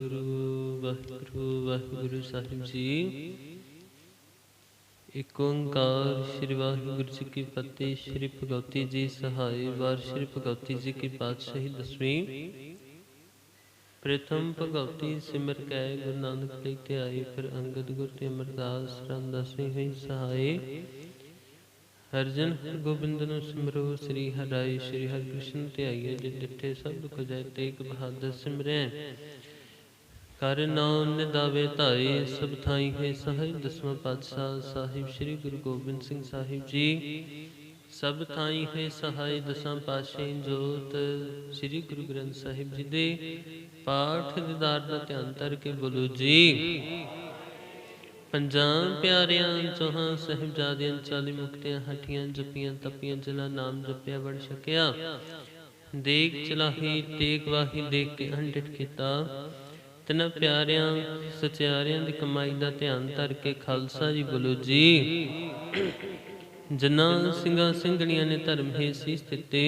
ਗੁਰੂ ਵਾਹਿਗੁਰੂ ਵਾਹਿਗੁਰੂ ਸਾਹਿਬ ਜੀ। ਏਕ ਓੰਕਾਰ ਸ੍ਰੀ ਵਾਹਿਗੁਰੂ ਜੀ ਕੀ ਫਤਿਹ, ਸ੍ਰੀ ਭਗਵਤੀ ਜੀ ਸਹਾਈ ਵਾਰ, ਸ੍ਰੀ ਭਗਵਤੀ ਜੀ ਕੀ ਪਾਤਸ਼ਾਹੀ ਦਸਵੀਂ। ਪ੍ਰਥਮ ਭਗਵਤੀ ਸਿਮਰ ਕੈ ਗੁਰੂ ਨਾਨਕ ਲੈ ਕੇ ਫਿਰ ਅੰਗਦ ਗੁਰ ਤੇ ਅਮਰਦਾਸ ਰਾਮ ਦਸਵੀਂ ਹੋਈ ਸਹਾਈ। ਹਰਜਨ ਹਰ ਗੋਬਿੰਦ ਨੂੰ ਸਿਮਰੋ, ਸ੍ਰੀ ਹਰਿ ਸ੍ਰੀ ਹਰਿ ਕ੍ਰਿਸ਼ਨ ਆਈਏ, ਜੇ ਡਿਠੇ ਸਭ ਦੁਖ ਜਾਏ ਤੇਗ ਬਹਾਦਰ ਸਿਮਰੈ। ਕਰ ਨਾਮ ਨਿਦਾਵੇ ਧਾਈ ਸਭ ਥਾਈ ਹੈ ਸਹਾਈ ਦਸਵਾਂ ਪਾਤਸ਼ਾਹ ਸਾਹਿਬ, ਸ੍ਰੀ ਗੁਰੂ ਗੋਬਿੰਦ ਸਿੰਘ ਸਾਹਿਬ ਜੀ। ਸਭ ਥਾਈ ਹੈ ਸਹਾਈ, ਦਸਾਂ ਪਾਤਸ਼ਾਹੀ ਜੋਤ, ਸ੍ਰੀ ਗੁਰੂ ਗ੍ਰੰਥ ਸਾਹਿਬ ਜੀ ਦੇ ਪਾਠ ਦਿਦਾਰ ਦਾ ਧਿਆਨ ਧਰ ਕੇ ਬੋਲੋ ਜੀ। ਪੰਜਾਂ ਪਿਆਰਿਆਂ, ਚੋਹਾਂ ਸਾਹਿਬਜ਼ਾਦਿਆਂ, ਚਾਲੀ ਮੁਕਤਿਆਂ ਹਟੀਆਂ ਜਪੀਆਂ, ਤਪੀਆਂ, ਜਿਨ੍ਹਾਂ ਨਾਮ ਜਪਿਆ ਵੜ ਛਕਿਆ। ਦੇਖ ਚਲਾਹੀ, ਟੇਕ ਵਾਹੀ, ਦੇਖ ਕੇ ਅੰਡਿਟ ਕੀਤਾ। ਤਿੰਨਾਂ ਪਿਆਰਿਆਂ, ਸਚਿਆਰਿਆਂ ਦੀ ਕਮਾਈ ਦਾ ਧਿਆਨ ਧਰ ਕੇ ਖਾਲਸਾ ਜੀ ਬੋਲੋ ਜੀ। ਜਿਨ੍ਹਾਂ ਸਿੰਘਾਂ ਸਿੰਘਣੀਆਂ ਨੇ ਧਰਮ ਹੀ ਸੀਸ ਦਿੱਤੇ।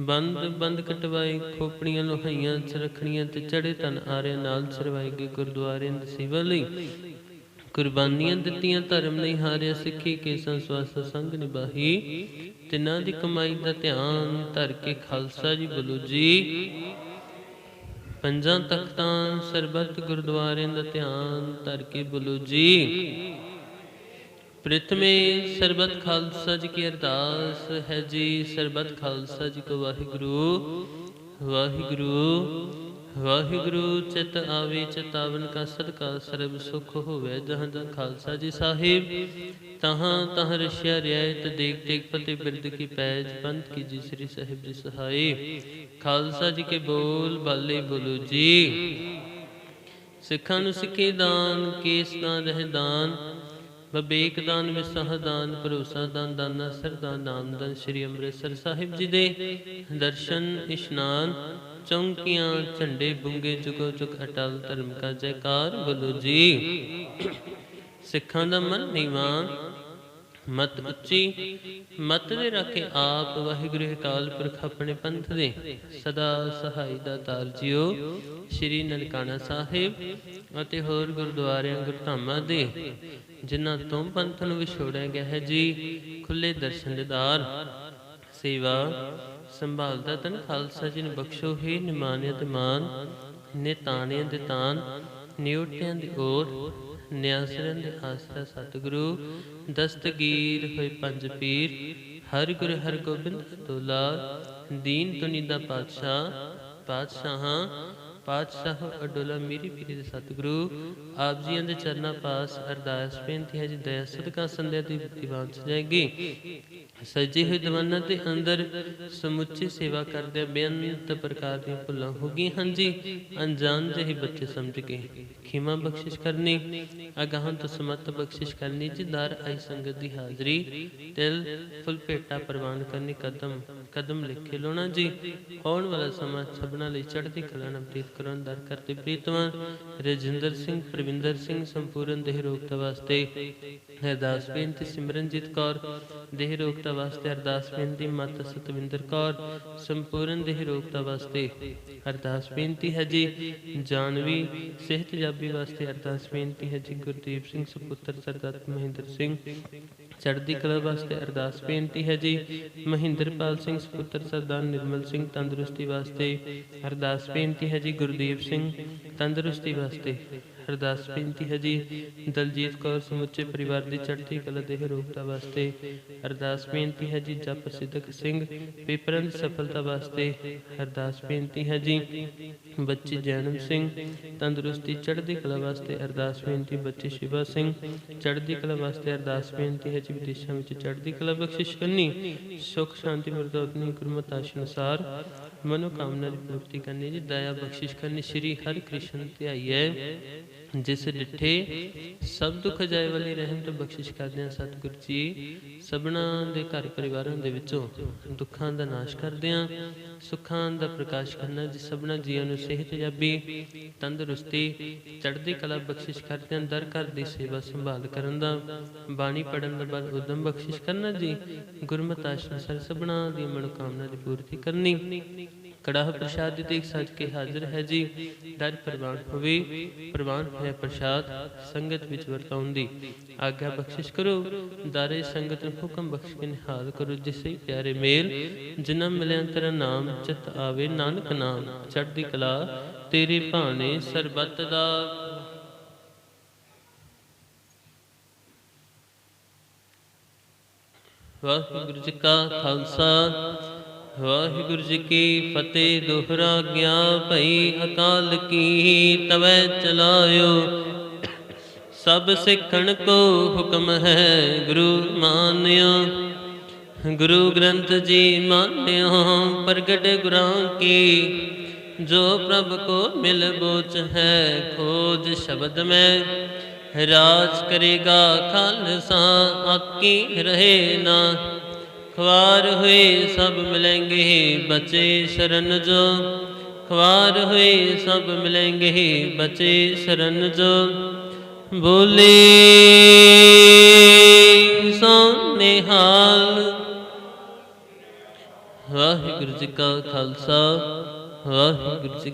ਬੰਦ ਬੰਦ ਕਟਵਾਏ, ਖੋਪੜੀਆਂ ਲੋਹਾਈਆਂ ਚ ਰੱਖਣੀਆਂ ਤੇ ਚੜੇ ਤਨ ਆਰਿਆਂ ਨਾਲ ਚਰਵਾਏ ਗਏ ਗੁਰਦੁਆਰੇ ਦੀ ਲਈ। ਕੁਰਬਾਨੀਆਂ ਦਿੱਤੀਆਂ, ਧਰਮ ਨਹੀਂ ਹਾਰਿਆ, ਸਿੱਖੀ ਕੇ ਸੰਸਵਾਸ ਸੰਗ ਨਿਭਾਹੀ। ਤਿੰਨਾਂ ਦੀ ਕਮਾਈ ਦਾ ਧਿਆਨ ਧਰ ਕੇ ਖਾਲਸਾ ਜੀ ਬੋਲੋ ਜੀ। ਪੰਜਾਂ ਤਖਤਾਂ ਸਰਬਤ ਗੁਰਦੁਆਰਿਆਂ ਦਾ ਧਿਆਨ ਧਰ ਕੇ ਬੋਲੋ ਜੀ। ਪ੍ਰਥਮੇ ਸਰਬਤ ਖਾਲਸਾ ਜੀ ਕੀ ਅਰਦਾਸ ਹੈ ਜੀ, ਸਰਬਤ ਖਾਲਸਾ ਜੀ ਕੋ ਵਾਹਿਗੁਰੂ ਵਾਹਿਗੁਰੂ। ਵਾਹਿਗੁਰੂ ਚਿਤ ਆਵੇ ਚਿਤਾਵਨ ਕਾ ਸਦਕਾ, ਸਰਬ ਸੁਖ ਹੋਵੇ ਜਹਾਂ ਜਹਾਂ ਖਾਲਸਾ ਜੀ ਸਾਹਿਬ। ਤਹਾਂ ਤਹਾਂ ਰਸ਼ਿਆ ਰਿਆਇਤ ਦੇਖ ਦੇਖ ਫਤਿਹ ਬਿਰਦ ਕੀ ਪੈਜ ਬੰਦ ਕੀ ਜੀ ਸ੍ਰੀ ਸਾਹਿਬ ਜੀ ਸਹਾਈ। ਖਾਲਸਾ ਜੀ ਕੇ ਬੋਲ ਬਾਲੇ ਬੋਲੋ ਜੀ। ਸਿੱਖਾਂ ਨੂੰ ਸਿੱਖੀ ਦਾਨ, ਕੇਸ ਦਾਨ ਰਹਿ ਦਾਨ। ਬਬੇਕ ਦਾਨ ਵਿਸਹ ਦਾਨ, ਭਰੋਸਾ ਦਾਨ, ਦਾਨਾ ਸਰਦਾਨ ਨਾਮ ਦਾਨ ਸ੍ਰੀ ਅੰਮ੍ਰਿਤਸਰ ਸਾਹਿਬ ਜੀ ਦੇ ਦਰਸ਼ਨ, ਇਸ਼ਨਾਨ, ਚੌਂਕੀਆਂ, ਝੰਡੇ ਬੁੰਗੇ, ਜੁਗੋ ਜੁਗ ਅਟਲ, ਧਰਮ ਕਾ ਜੈਕਾਰ, ਬੋਲੋ ਜੀ। ਸਿੱਖਾਂ ਦਾ ਮਨ ਨੀਵਾਂ ਮਤ ਉੱਚੀ, ਮਤ ਦੇ ਰੱਖੇ ਆਪ ਵਾਹਿਗੁਰੂ ਅਕਾਲ ਪੁਰਖ ਆਪਣੇ ਪੰਥ ਦੇ ਸਦਾ ਸਹਾਈ ਦਾ ਤਾਰ ਜਿਓ। ਸ੍ਰੀ ਨਨਕਾਣਾ ਸਾਹਿਬ ਅਤੇ ਹੋਰ ਗੁਰਦੁਆਰਿਆਂ, ਗੁਰਧਾਮਾਂ ਦੇ ਜਿਨ੍ਹਾਂ ਤੋਂ ਪੰਥ ਨੂੰ ਵਿਛੋੜਿਆ ਗਿਆ ਹੈ ਜੀ ਖੁੱਲੇ ਦਰਸ਼ਨ ਦਿਦਾਰ ਸੇਵਾ ਸੰਭਾਲਦਾ ਤਨ ਖਾਲਸਾ ਜੀ ਨੂੰ ਬਖਸ਼ੋ ਹੀ ਨਿਮਾਨਿਆ ਤੇ ਮਾਨ, ਨਿਤਾਣਿਆਂ ਦੇ ਤਾਨ, ਨਿਉਟਿਆਂ ਦੀ ਓਰ। ਨਿਆਸਰਨ ਦੇ ਆਸਰਾ ਸਤਿਗੁਰੂ। ਦਸਤਗੀਰ ਹੋਏ ਪੰਜ ਪੀਰ, ਹਰ ਗੁਰ ਹਰ ਗੋਬਿੰਦ ਤੋਲਾ ਦੀਨ ਤੁਨੀ ਦਾ ਪਾਤਸ਼ਾਹ, ਪਾਤਸ਼ਾਹਾਂ ਪਾਤਸ਼ਾਹ ਅਡੋਲਾ ਮੇਰੀ ਪੀਰੀ ਦੇ ਸਤਿਗੁਰੂ, ਆਪ ਜੀਆਂ ਦੇ ਚਰਨਾਂ ਪਾਸ ਅਰਦਾਸ ਬੇਨਤੀ ਹੈ ਜੀ, ਦਇਆ ਸਦਕਾ ਸੰਧਿਆ ਦੀ ਦੀਵਾਨ ਸਜਾਏਗੀ ਸਜੇ ਹੋਏ ਦੀਵਾਨਾਂ ਦੇ ਅੰਦਰ ਸਮੁੱਚੀ ਸੇਵਾ ਕਰਦੇ ਬੇਅੰਤ ਪ੍ਰਕਾਰ ਦੀਆਂ ਭੁੱਲਾਂ ਹੋ ਗਈਆਂ ਹਨ ਜੀ। ਅਣਜਾਣ ਜਿਹੇ ਬੱਚੇ ਸਮਝ ਕੇ ਖਿਮਾ ਬਖਸ਼ਿਸ਼ ਕਰਨੀ, ਅਗਾਹਾਂ ਤੋਂ ਸਮਤ ਬਖਸ਼ਿਸ਼ ਕਰਨੀ ਜੀ ਦਰ ਆਈ ਸੰਗਤ ਦੀ ਹਾਜ਼ਰੀ, ਤਿਲ ਫੁੱਲ ਭੇਟਾ ਪ੍ਰਵਾਨ ਕਰਨੀ, ਕਦਮ ਕਦਮ ਲਿਖੇ ਲੋਣਾ ਜੀ। ਆਉਣ ਵਾਲਾ ਸਮਾਂ ਸਭਨਾ ਲਈ ਚੜ੍ਹਦੀ ਕਲਾ ਨਾਲ ਪ੍ਰੀਤ ਕਰਨ ਦਰ ਕਰਤੇ ਪ੍ਰੀਤਵਾਨ ਰਜਿੰਦਰ ਸਿੰਘ, ਪ੍ਰਵਿੰਦਰ ਸਿੰਘ, ਸੰਪੂਰਨ ਦੇਹ ਰੋਗਤਾ ਵਾਸਤੇ। ਅਰਦਾਸ ਬੇਨਤੀ ਸਿਮਰਨਜੀਤ ਕੌਰ। ਦੇਹ ਰੋਗਤਾ ਵਾਸਤੇ ਅਰਦਾਸ ਬੇਨਤੀ ਮਾਤਾ ਸਤਵਿੰਦਰ ਕੌਰ। ਸੰਪੂਰਨ ਦੇਹ ਰੋਗਤਾ ਵਾਸਤੇ ਅਰਦਾਸ ਬੇਨਤੀ ਹੈ ਜੀ। ਜਾਨਵੀ, ਸਿਹਤ ਜਾਬੀ ਵਾਸਤੇ ਅਰਦਾਸ ਬੇਨਤੀ ਹੈ ਜੀ। ਗੁਰਦੀਪ ਸਿੰਘ, ਸੁਪੁੱਤਰ ਸਰਦਾਰ ਮਹਿੰਦਰ ਸਿੰਘ। ਚੜ੍ਹਦੀ ਕਲਾ ਵਾਸਤੇ ਅਰਦਾਸ ਬੇਨਤੀ ਹੈ ਜੀ। ਮਹਿੰਦਰਪਾਲ ਸਿੰਘ ਸੁਪੁੱਤਰ ਸਰਦਾਰ ਨਿਰਮਲ ਸਿੰਘ ਤੰਦਰੁਸਤੀ ਵਾਸਤੇ ਅਰਦਾਸ ਬੇਨਤੀ ਹੈ ਜੀ। ਗੁਰਦੀਪ ਸਿੰਘ ਤੰਦਰੁਸਤੀ ਵਾਸਤੇ। ਅਰਦਾਸ ਬੇਨਤੀ ਹੈ ਜੀ, ਦਲਜੀਤ ਕੌਰ ਸਮੁੱਚੇ ਪਰਿਵਾਰ ਦੀ ਚੜ੍ਹਦੀ ਕਲਾ ਦੇ ਰੋਗਤਾ ਵਾਸਤੇ। ਅਰਦਾਸ ਬੇਨਤੀ ਹੈ ਜੀ, ਜਪ ਸਿੱਧਕ ਸਿੰਘ ਪੇਪਰਾਂ ਦੀ ਸਫਲਤਾ ਵਾਸਤੇ। ਅਰਦਾਸ ਬੇਨਤੀ ਹੈ ਜੀ, ਬੱਚੀ ਜੈਨਮ ਸਿੰਘ ਤੰਦਰੁਸਤੀ ਚੜ੍ਹਦੀ ਕਲਾ ਵਾਸਤੇ ਅਰਦਾਸ ਬੇਨਤੀ, ਬੱਚੇ ਸ਼ਿਵਾ ਸਿੰਘ ਚੜ੍ਹਦੀ ਕਲਾ ਵਾਸਤੇ ਅਰਦਾਸ ਬੇਨਤੀ ਹੈ ਜੀ, ਵਿਦੇਸ਼ਾਂ ਵਿੱਚ ਚੜ੍ਹਦੀ ਕਲਾ ਬਖਸ਼ਿਸ਼ ਕਰਨੀ, ਸੁਖ, ਸ਼ਾਂਤੀ ਮਰਦੋਤਨੀ ਗੁਰਮਤਿ ਆਸ਼ ਮਨੋਕਾਮਨਾ ਦੀ ਪੂਰਤੀ ਕਰਨੀ ਜੀ ਦਇਆ ਬਖਸ਼ਿਸ਼ ਕਰਨੀ ਸ਼੍ਰੀ ਹਰਿ ਕ੍ਰਿਸ਼ਨ ਧਿਆਈਐ ਜਿਸ ਡਿਠੇ ਸਭ ਦੁੱਖ ਜਾਏ ਵਾਲੀ ਰਹਿਮ ਤੇ ਬਖਸ਼ਿਸ਼ ਕਰਦੇ ਆ ਸਤਿਗੁਰ ਜੀ। ਸਭਨਾ ਦੇ ਘਰ ਪਰਿਵਾਰਾਂ ਦੇ ਵਿੱਚੋਂ ਦੁੱਖਾਂ ਦਾ ਨਾਸ਼ ਕਰਦੇ ਆ ਸੁੱਖਾਂ ਦਾ ਪ੍ਰਕਾਸ਼ ਕਰਨਾ ਜੀ ਸਭਨਾ ਜੀਆਂ ਨੂੰ ਸਿਹਤ ਜਾਬੀ ਤੰਦਰੁਸਤੀ, ਚੜ੍ਹਦੀ ਕਲਾ ਬਖਸ਼ਿਸ਼ ਕਰਦੇ ਆ ਦਰ ਘਰ ਦੀ ਸੇਵਾ ਸੰਭਾਲ ਕਰਨ ਦਾ, ਬਾਣੀ ਪੜਨ ਦਾ ਬਾਅਦ ਉਦਮ ਬਖਸ਼ਿਸ਼ ਕਰਨਾ ਜੀ, ਗੁਰਮਤਿ ਆਸ਼ੀਰਵਾਦ ਸਰ ਸਭਨਾ ਦੀ ਮਨੋਕਾਮਨਾ ਦੀ ਪੂਰਤੀ ਕਰਨੀ। ਕੜਾਹ ਪ੍ਰਸ਼ਾਦ ਦੇਖ ਸਜ ਕੇ ਹਾਜ਼ਰ ਹੈ ਜੀ। ਦਰ ਪ੍ਰਵਾਨ ਹੋਵੇ, ਪ੍ਰਵਾਨ ਹੈ ਪ੍ਰਸ਼ਾਦ, ਸੰਗਤ ਵਿੱਚ ਵਰਤਾਉਣ ਦੀ। ਆਗਿਆ ਬਖਸ਼ਿਸ਼ ਕਰੋ, ਦਾਰੇ ਸੰਗਤ ਨੂੰ ਹੁਕਮ ਬਖਸ਼ ਕੇ ਨਿਹਾਲ ਕਰੋ। ਜਿਸੇ ਪਿਆਰੇ ਮੇਲ ਜਿਨ੍ਹਾਂ ਮਿਲਿਆ ਤੇਰਾ ਨਾਮ ਚਿਤ ਆਵੇ। ਨਾਨਕ ਨਾਮ ਚੜ੍ਹਦੀ ਕਲਾ, ਤੇਰੇ ਭਾਣੇ ਸਰਬੱਤ ਦਾ। ਵਾਹਿਗੁਰੂ ਜੀ ਕਾ ਖਾਲਸਾ ਵਾਹਿਗੁਰੂ ਜੀ ਕੀ ਫਤਿਹ, ਦੋਹਰਾ ਗਿਆ ਭਈ ਅਕਾਲ ਕੀ ਤਵੈ ਚਲਾਇਓ। ਸਭ ਸਿੱਖਣ ਕੋ ਹੁਕਮ ਹੈ ਗੁਰੂ ਮਾਨਿਓ ਗੁਰੂ ਗ੍ਰੰਥ ਜੀ ਮਾਨਿਓ ਪ੍ਰਗਟ ਗੁਰਾਂ ਕੀ। ਜੋ ਪ੍ਰਭ ਕੋ ਮਿਲ ਬੋਚ ਹੈ, ਖੋਜ ਸ਼ਬਦ ਮੈਂ। ਰਾਜ ਕਰੇਗਾ ਖਾਲਸਾ, ਆਕੀ ਰਹੇ ਨਾ। ਖਵਾਰ ਹੋਏ ਸਭ ਮਿਲेंगे ਬਚੇ ਸ਼ਰਨ ਜੋ। ਖਵਾਰ ਹੋਏ ਸਭ ਮਿਲेंगे ਬਚੇ ਸ਼ਰਨ ਜੋ। ਬੋਲੇ ਸੋ ਨਿਹਾਲ ਵਾਹਿਗੁਰੂ ਜੀ ਕਾ ਖਾਲਸਾ, ਵਾਹਿਗੁਰੂ ਜੀ